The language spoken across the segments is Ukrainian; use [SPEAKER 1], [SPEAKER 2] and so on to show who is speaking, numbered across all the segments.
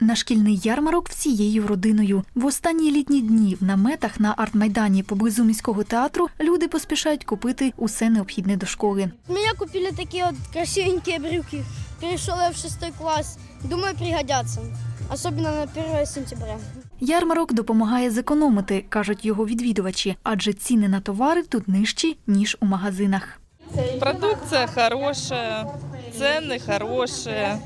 [SPEAKER 1] На шкільний ярмарок всією родиною. В останні літні дні в наметах на артмайдані поблизу міського театру люди поспішають купити усе необхідне до школи.
[SPEAKER 2] Меня купили такие вот красивенькие брюки. Перешел в шестой класс. Думаю, пригодятся. Особенно на 1 сентября.
[SPEAKER 1] Ярмарок допомагає зекономити, кажуть його відвідувачі, адже ціни на товари тут нижчі ніж у магазинах.
[SPEAKER 3] Продукция хорошая, цены хорошие,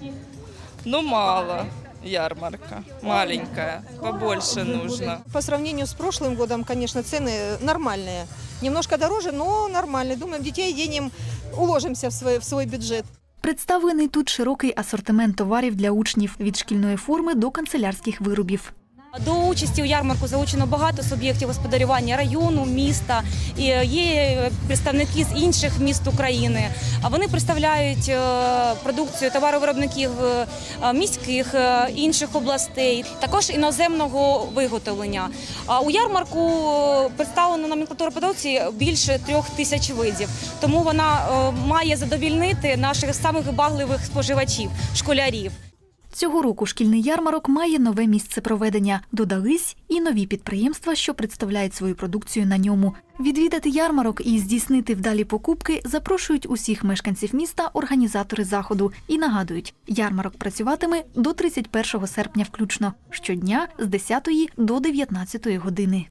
[SPEAKER 3] но мало ярмарка, маленькая, побольше нужно.
[SPEAKER 4] По сравнению с прошлым годом, конечно, цены нормальные. Немножко дороже, но нормальные. Думаем, детей денем, уложимся в свой, в свой бюджет.
[SPEAKER 1] Представлений тут широкий асортимент товарів для учнів від шкільної форми до канцелярських виробів.
[SPEAKER 5] До участі у ярмарку залучено багато суб'єктів господарювання району, міста і є представники з інших міст України. А вони представляють е, продукцію товаровиробників е, міських е, інших областей, також іноземного виготовлення. А у ярмарку е, представлено номенклатура продукції більше трьох тисяч видів. Тому вона е, має задовільнити наших самих вибагливих споживачів, школярів.
[SPEAKER 1] Цього року шкільний ярмарок має нове місце проведення. Додались і нові підприємства, що представляють свою продукцію на ньому. Відвідати ярмарок і здійснити вдалі покупки запрошують усіх мешканців міста організатори заходу і нагадують, ярмарок працюватиме до 31 серпня включно щодня з 10 до 19 години.